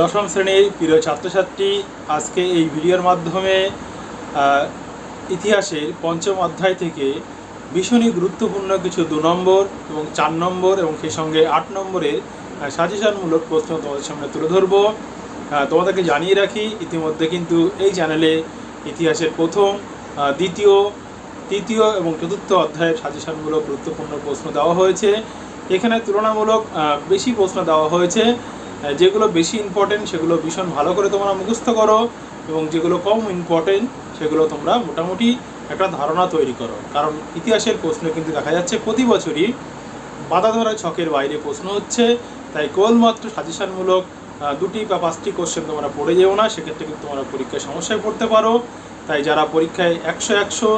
দশম শ্রেণির প্রিয় ছাত্রছাত্রী, আজকে এই ভিডিওর মাধ্যমে ইতিহাসের পঞ্চম অধ্যায় থেকে ভীষণই গুরুত্বপূর্ণ কিছু দু নম্বর এবং চার নম্বর এবং সেই সঙ্গে আট নম্বরের সাজেশনমূলক প্রশ্ন তোমাদের সামনে তুলে ধরবো। তোমাদেরকে জানিয়ে রাখি, ইতিমধ্যে কিন্তু এই চ্যানেলে ইতিহাসের প্রথম দ্বিতীয়, তৃতীয় এবং চতুর্থ অধ্যায়ের সাজেশনমূলক গুরুত্বপূর্ণ প্রশ্ন দেওয়া হয়েছে। এখানে তুলনামূলক বেশি প্রশ্ন দেওয়া হয়েছে। যেগুলো বেশি ইম্পর্টেন্ট সেগুলো ভীষণ ভালো করে তোমরা মুখস্থ করো এবং যেগুলো কম ইম্পর্টেন্ট সেগুলো তোমরা মোটামুটি একটা ধারণা তৈরি করো। কারণ ইতিহাসের প্রশ্ন কিন্তু দেখা যাচ্ছে প্রতি বছরই বাধা ধরা ছকের বাইরে প্রশ্ন হচ্ছে। তাই কেবলমাত্র সাজেশনমূলক দুটি বা পাঁচটি কোশ্চেন তোমরা পড়ে যেও না, সেক্ষেত্রে কিন্তু তোমরা পরীক্ষায় সমস্যায় পড়তে পারো। তাই যারা পরীক্ষায় একশো একশো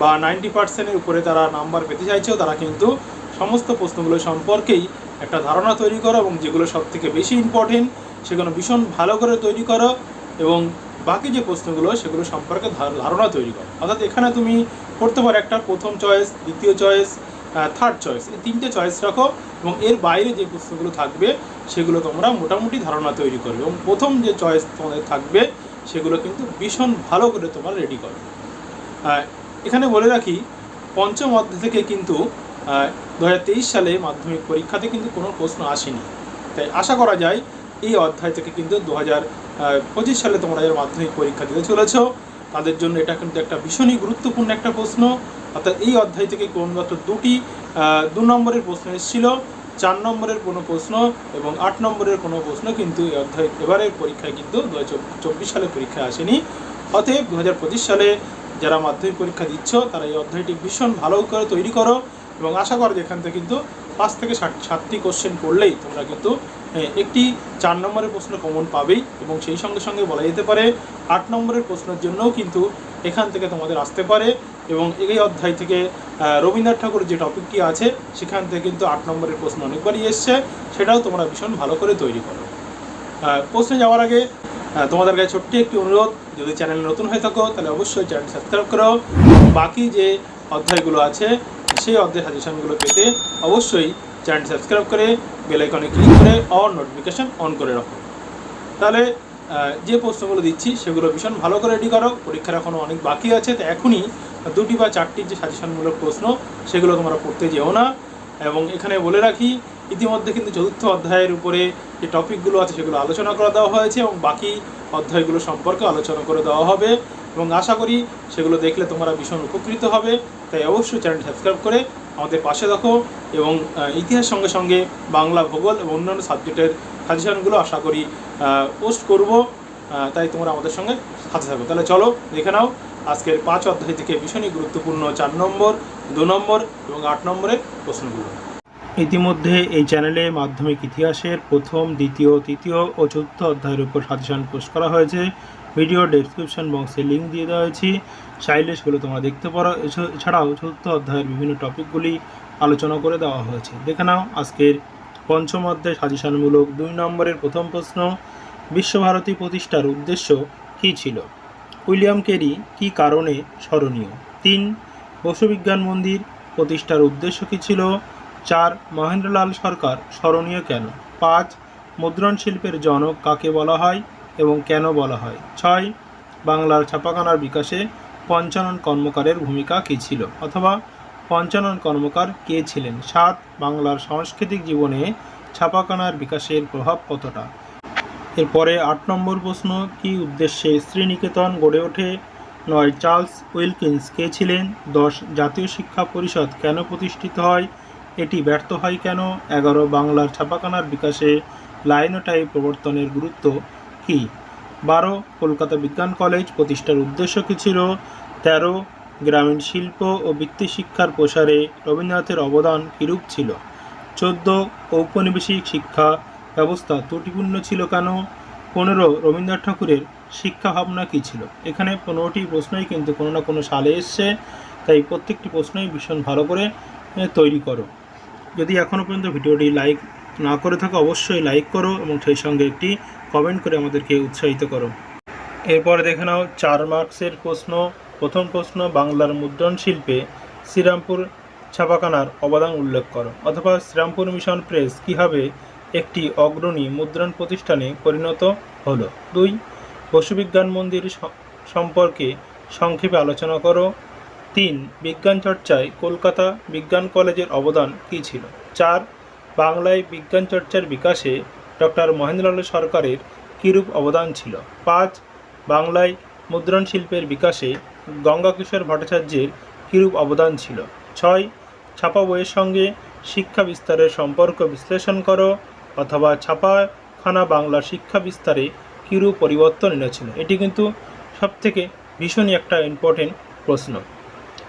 বা নাইনটি পার্সেন্টের উপরে তারা নাম্বার পেতে চাইছো, তারা কিন্তু সমস্ত প্রশ্নগুলো সম্পর্কেই একটা ধারণা তৈরি করো এবং যেগুলো সব থেকে বেশি ইম্পর্টেন্ট সেগুলো ভীষণ ভালো করে তৈরি করো এবং বাকি যে প্রশ্নগুলো, সেগুলো সম্পর্কে ধার- ধারণা তৈরি করো। অর্থাৎ এখানে তুমি করতে পারো একটা প্রথম চয়েস দ্বিতীয় চয়েস থার্ড চয়েস এই তিনটে চয়েস রাখো এবং এর বাইরে যে প্রশ্নগুলো থাকবে, সেগুলো তোমরা মোটামুটি ধারণা তৈরি করবে এবং প্রথম যে চয়েস তোমাদের থাকবে, সেগুলো কিন্তু ভীষণ ভালো করে তোমরা রেডি করো এখানে বলে রাখি, পঞ্চম অধ্যায় থেকে কিন্তু দু হাজার তেইশ সালে মাধ্যমিক পরীক্ষাতে কিন্তু কোনো প্রশ্ন আসেনি। তাই আশা করা যায় এই অধ্যায় থেকে কিন্তু দু হাজার পঁচিশ সালে তোমরা যারা মাধ্যমিক পরীক্ষা দিতে চলেছ। তাদের জন্য এটা কিন্তু একটা ভীষণই গুরুত্বপূর্ণ একটা প্রশ্ন। অর্থাৎ এই অধ্যায় থেকে কেবলমাত্র দুটি দু নম্বরের প্রশ্ন এসেছিল, চার নম্বরের কোনো প্রশ্ন এবং আট নম্বরের কোনো প্রশ্ন কিন্তু এই অধ্যায় এবারের পরীক্ষায় কিন্তু দু চব্বিশ সালে পরীক্ষায় আসেনি। অতএব দু হাজার পঁচিশ সালে যারা মাধ্যমিক পরীক্ষা দিচ্ছ, তারা এই অধ্যায়টি ভীষণ ভালো করে তৈরি করো। এবং আশা করো যে এখান থেকে কিন্তু পাঁচ থেকে ষাট সাতটি কোশ্চেন করলেই তোমরা কিন্তু একটি চার নম্বরের প্রশ্ন কমন পাবেই এবং সেই সঙ্গে সঙ্গে বলা যেতে পারে, আট নম্বরের প্রশ্নের জন্যও কিন্তু এখান থেকে তোমাদের আসতে পারে এবং এই অধ্যায় থেকে রবীন্দ্রনাথ ঠাকুর যে টপিকটি আছে, সেখান থেকে কিন্তু আট নম্বরের প্রশ্ন অনেকবারই এসছে, সেটাও তোমরা ভীষণ ভালো করে তৈরি করো। প্রশ্নে যাওয়ার আগে তোমাদের কাছে ছোট্ট একটি অনুরোধ, যদি চ্যানেল নতুন হয়ে থাকো, তাহলে অবশ্যই চ্যানেল সাবস্ক্রাইব করো। বাকি যে অধ্যায়গুলো আছে, সেই অধ্যায় সাজেশনগুলো পেতে অবশ্যই চ্যানেল সাবস্ক্রাইব করে বেল আইকনে ক্লিক করে অন নোটিফিকেশন অন করে রাখো। তাহলে যে প্রশ্নগুলো দিচ্ছি, সেগুলো ভীষণ ভালো করে রেডি করো। পরীক্ষার এখনও অনেক বাকি আছে, তো এখনই দুটি বা চারটি যে সাজেশনমূলক প্রশ্ন, সেগুলো তোমরা পড়তে যেও না। এবং এখানে বলে রাখি ইতিমধ্যে কিন্তু চতুর্থ অধ্যায়ের উপরে যে টপিকগুলো আছে সেগুলো আলোচনা করে দেওয়া হয়েছে এবং বাকি অধ্যায়গুলো সম্পর্কে আলোচনা করে দেওয়া হবে এবং আশা করি সেগুলো দেখলে তোমরা ভীষণ উপকৃত হবে। তাই অবশ্যই চ্যানেল সাবস্ক্রাইব করে আমাদের পাশে দেখো এবং ইতিহাস সঙ্গে সঙ্গে বাংলা ভূগোল এবং অন্যান্য সাবজেক্টের সাজেশনগুলো আশা করি পোস্ট করব। তাই তোমরা আমাদের সঙ্গে সাথে থাকো। তাহলে চলো দেখে নাও আজকের পাঁচ অধ্যায় থেকে ভীষণই গুরুত্বপূর্ণ চার নম্বর, দু নম্বর এবং আট নম্বরের প্রশ্নগুলো। ইতিমধ্যে এই চ্যানেলে মাধ্যমিক ইতিহাসের প্রথম, দ্বিতীয়, তৃতীয় ও চতুর্থ অধ্যায়ের উপর সাজেশন পোস্ট করা হয়েছে। ভিডিও ডেসক্রিপশন বক্সে লিঙ্ক দিয়ে দেওয়া হয়েছে। চাইলে সেগুলো তোমরা দেখতে পারো। এছা- এছাড়াও চতুর্থ অধ্যায়ের বিভিন্ন টপিকগুলি আলোচনা করে দেওয়া হয়েছে। দেখে নাও আজকের পঞ্চম অধ্যায় সাজেশনমূলক দুই নম্বরের প্রথম প্রশ্ন, বিশ্বভারতী প্রতিষ্ঠার উদ্দেশ্য কী ছিল? উইলিয়াম কেরি কী কারণে স্মরণীয়? তিন, বসুবিজ্ঞান মন্দির প্রতিষ্ঠার উদ্দেশ্য কী ছিল? চার, মহেন্দ্রলাল সরকার স্মরণীয় কেন? পাঁচ, মুদ্রণ শিল্পের জনক কাকে বলা হয় এবং কেন বলা হয়? ছয়, বাংলার ছাপাখানার বিকাশে পঞ্চানন কর্মকারের ভূমিকা কী ছিল? অথবা পঞ্চানন কর্মকার কে ছিলেন? সাত, বাংলার সাংস্কৃতিক জীবনে ছাপাখানার বিকাশের প্রভাব কতটা? এরপরে আট নম্বর প্রশ্ন, কী উদ্দেশ্যে শ্রীনিকেতন গড়ে ওঠে? নয়, চার্লস উইলকিন্স কে ছিলেন? দশ, জাতীয় শিক্ষা পরিষদ কেন প্রতিষ্ঠিত হয়? এটি ব্যর্থ হয় কেন? এগারো বাংলার ছাপাখানার বিকাশে লাইনোটাইপ প্রবর্তনের গুরুত্ব কী? বারো, কলকাতা বিজ্ঞান কলেজ প্রতিষ্ঠার উদ্দেশ্য কী ছিল? তেরো, গ্রামীণ শিল্প ও বৃত্তি শিক্ষার প্রসারে রবীন্দ্রনাথের অবদান কীরূপ ছিল? চোদ্দ, ঔপনিবেশিক শিক্ষা ব্যবস্থা ত্রুটিপূর্ণ ছিল কেন? পনেরো, রবীন্দ্রনাথ ঠাকুরের শিক্ষা ভাবনা কী ছিল? এখানে পনেরোটি প্রশ্নই কিন্তু কোনো না কোনো সালে এসছে, তাই প্রত্যেকটি প্রশ্নই ভীষণ ভালো করে তৈরি করো। যদি এখনও পর্যন্ত ভিডিওটি লাইক না করে থাকো, অবশ্যই লাইক করো এবং সেই সঙ্গে একটি কমেন্ট করে আমাদেরকে উৎসাহিত করো। এরপরে দেখে নাও চার মার্কসের প্রশ্ন। প্রথম প্রশ্ন, বাংলার মুদ্রণ শিল্পে শ্রীরামপুর ছাপাখানার অবদান উল্লেখ করো। অথবা শ্রীরামপুর মিশন প্রেস কীভাবে একটি অগ্রণী মুদ্রণ প্রতিষ্ঠানে পরিণত হলো? দুই পশুবিজ্ঞান মন্দির সম্পর্কে সংক্ষেপে আলোচনা করো। তিন, বিজ্ঞান চর্চায় কলকাতা বিজ্ঞান কলেজের অবদান কী ছিল? চার, বাংলায় বিজ্ঞান চর্চার বিকাশে ডক্টর মহেন্দ্রলাল সরকারের কীরূপ অবদান ছিল? পাঁচ, বাংলায় মুদ্রণ শিল্পের বিকাশে গঙ্গাকিশোর ভট্টাচার্যের কীরূপ অবদান ছিল? ছয়, ছাপা বইয়ের সঙ্গে শিক্ষা বিস্তারের সম্পর্ক বিশ্লেষণ করো অথবা ছাপাখানা বাংলা শিক্ষা বিস্তারে কীরূপ পরিবর্তন এনেছিল? এটি কিন্তু সবথেকে ভীষণই একটা ইম্পর্টেন্ট প্রশ্ন।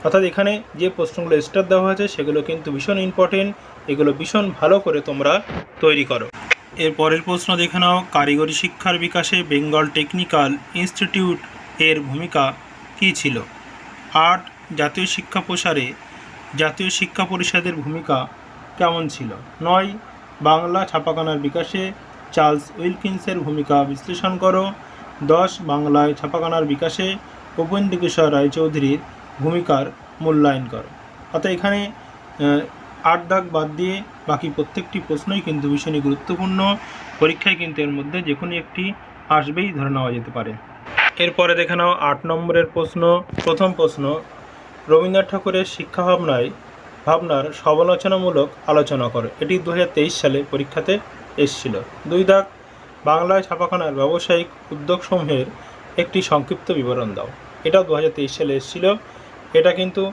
অর্থাৎ এখানে যে প্রশ্নগুলো স্টার দেওয়া হয়েছে, সেগুলো কিন্তু ভীষণ ইম্পর্টেন্ট এগুলো ভীষণ ভালো করে তোমরা তৈরি করো। এর পরের প্রশ্ন দেখে নাও, কারিগরি শিক্ষার বিকাশে বেঙ্গল টেকনিক্যাল ইনস্টিটিউট এর ভূমিকা কী ছিল? আট, জাতীয় শিক্ষা প্রসারে, জাতীয় শিক্ষা পরিষদের ভূমিকা কেমন ছিল? নয়, বাংলা ছাপাখানার বিকাশে চার্লস উইলকিন্সের ভূমিকা বিশ্লেষণ করো। দশ, বাংলায় ছাপাখানার বিকাশে উপেন্দ্রকিশোর রায়চৌধুরীর ভূমিকার মূল্যায়ন করো। অর্থাৎ এখানে আট দাগ বাদ দিয়ে বাকি প্রত্যেকটি প্রশ্নই কিন্তু ভীষণই গুরুত্বপূর্ণ। পরীক্ষায় কিন্তু এর মধ্যে যে কোনো একটি আসবেই ধরে নেওয়া যেতে পারে। এরপরে দেখে নাও আট নম্বরের প্রশ্ন। প্রথম প্রশ্ন, রবীন্দ্রনাথ ঠাকুরের শিক্ষা ভাবনায় ভাবনার সমালোচনামূলক আলোচনা করে। এটি দু হাজার তেইশ সালে পরীক্ষাতে এসেছিল। দুই দাগ, বাংলায় ছাপাখানার ব্যবসায়িক উদ্যোগসমূহের একটি সংক্ষিপ্ত বিবরণ দাও। এটাও দু হাজার তেইশ সালে এসেছিল। এটা কিন্তু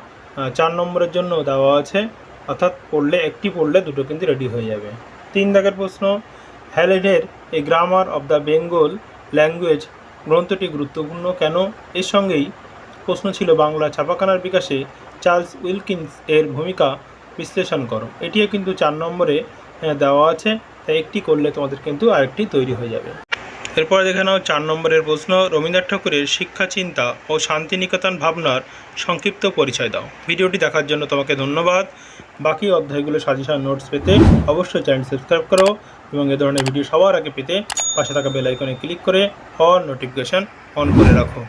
চার নম্বরের জন্য দেওয়া আছে। অর্থাৎ পড়লে, একটি পড়লে দুটো কিন্তু রেডি হয়ে যাবে। তিন দাগের প্রশ্ন হ্যালেডের a grammar of the Bengal language গ্রন্থটি গুরুত্বপূর্ণ কেন? এর সঙ্গেই প্রশ্ন ছিল বাংলা ছাপাখানার বিকাশে চার্লস উইলকিন্স এর ভূমিকা বিশ্লেষণ করো। এটিও কিন্তু চার নম্বরে দেওয়া আছে। তাই একটি করলে তোমাদের কিন্তু আরেকটি তৈরি হয়ে যাবে। এরপর দেখে নাও চার নম্বরের প্রশ্ন, রবীন্দ্রনাথ ঠাকুরের শিক্ষা চিন্তা ও শান্তিনিকেতন ভাবনার সংক্ষিপ্ত পরিচয় দাও। ভিডিওটি দেখার জন্য তোমাকে ধন্যবাদ। বাকি অধ্যায়গুলো সাজেশন নোটস পেতে অবশ্যই চ্যানেল সাবস্ক্রাইব করো এবং এ ধরনের ভিডিও সবার আগে পেতে পাশে থাকা বেলাইকনে ক্লিক করে অল নোটিফিকেশান অন করে রাখো।